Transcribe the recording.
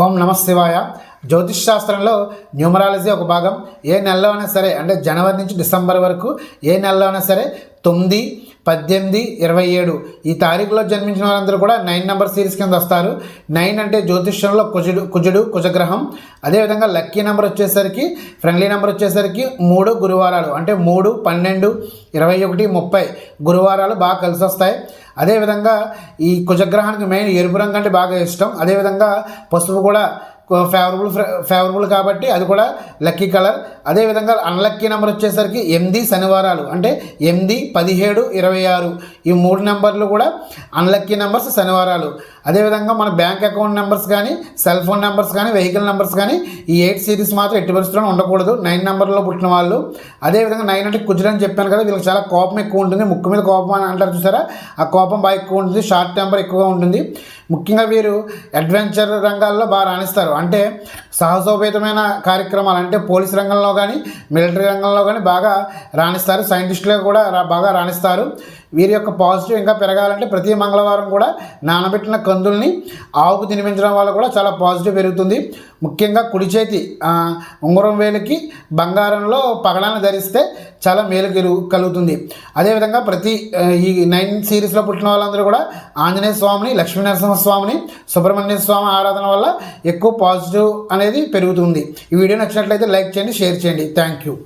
ఓం నమ శివాయ. జ్యోతిష్ శాస్త్రంలో న్యూమరాలజీ ఒక భాగం. ఏ నెలలో అయినా సరే అంటే జనవరి నుంచి డిసెంబర్ వరకు ఏ నెలలో అయినా సరే తొమ్మిది పద్దెనిమిది ఇరవై ఏడు. ఈ తారీఖులో జన్మించిన వారందరూ కూడా నైన్ నెంబర్ సిరీస్ కింద వస్తారు. నైన్ అంటే జ్యోతిష్యంలో కుజుడు కుజుడు కుజగ్రహం. అదేవిధంగా లక్కీ నెంబర్ వచ్చేసరికి ఫ్రెండ్లీ నెంబర్ వచ్చేసరికి మూడు గురువారాలు. అంటే మూడు పన్నెండు ఇరవై ఒకటి ముప్పై గురువారాలు బాగా కలిసి వస్తాయి. అదేవిధంగా ఈ కుజగ్రహానికి మెయిన్ ఎరుపు రంగు అంటే బాగా ఇష్టం. అదేవిధంగా పసుపు కూడా ఫేవరబుల్ ఫేవరబుల్ కాబట్టి అది కూడా లక్కీ కలర్ అదేవిధంగా అన్లక్కీ నెంబర్ వచ్చేసరికి ఎనిమిది శనివారాలు అంటే ఎనిమిది పదిహేడు ఇరవై ఆరు. ఈ మూడు నెంబర్లు కూడా అన్లక్కీ నెంబర్స్ శనివారాలు. అదేవిధంగా మన బ్యాంక్ అకౌంట్ నెంబర్స్ కానీ సెల్ ఫోన్ నెంబర్స్ కానీ వెహికల్ నెంబర్స్ కానీ ఈ ఎయిట్ సిరీస్ మాత్రం ఎట్టి పరిస్థితుల్లో ఉండకూడదు. నైన్ నెంబర్లో పుట్టిన వాళ్ళు. అదేవిధంగా నైన్ అంటే కుజుడు అని చెప్పాను కదా వీళ్ళకి చాలా కోపం ఎక్కువ ఉంటుంది. ముక్కు మీద కోపం అని అంటారు చూసారా? ఆ కోపం బాగా ఎక్కువ ఉంటుంది. షార్ట్ టెంపర్ ఎక్కువగా ఉంటుంది. ముఖ్యంగా వీరు అడ్వెంచర్ రంగాల్లో బాగా రాణిస్తారు. అంటే సాహసోపేతమైన కార్యక్రమాలు అంటే పోలీస్ రంగంలో కానీ మిలిటరీ రంగంలో కానీ బాగా రాణిస్తారు. సైంటిస్టులు కూడా బాగా రాణిస్తారు. వీరి యొక్క పాజిటివ్ ఇంకా పెరగాలంటే ప్రతి మంగళవారం కూడా నానబెట్టిన కందుల్ని ఆవుకు తినిపించడం వల్ల కూడా చాలా పాజిటివ్ పెరుగుతుంది. ముఖ్యంగా కుడి చేతి ఉంగరం వేలికి బంగారంలో పగడాన్ని ధరిస్తే చాలా మేలు కలుగు కలుగుతుంది. అదేవిధంగా ప్రతి ఈ నైన్ సిరీస్లో పుట్టిన వాళ్ళందరూ కూడా ఆంజనేయ స్వామిని లక్ష్మీ నరసింహ స్వామిని సుబ్రహ్మణ్య స్వామి ఆరాధన వల్ల ఎక్కువ పాజిటివ్ అనేది పెరుగుతుంది. ఈ వీడియో నచ్చినట్లయితే లైక్ చేయండి షేర్ చేయండి. Thank you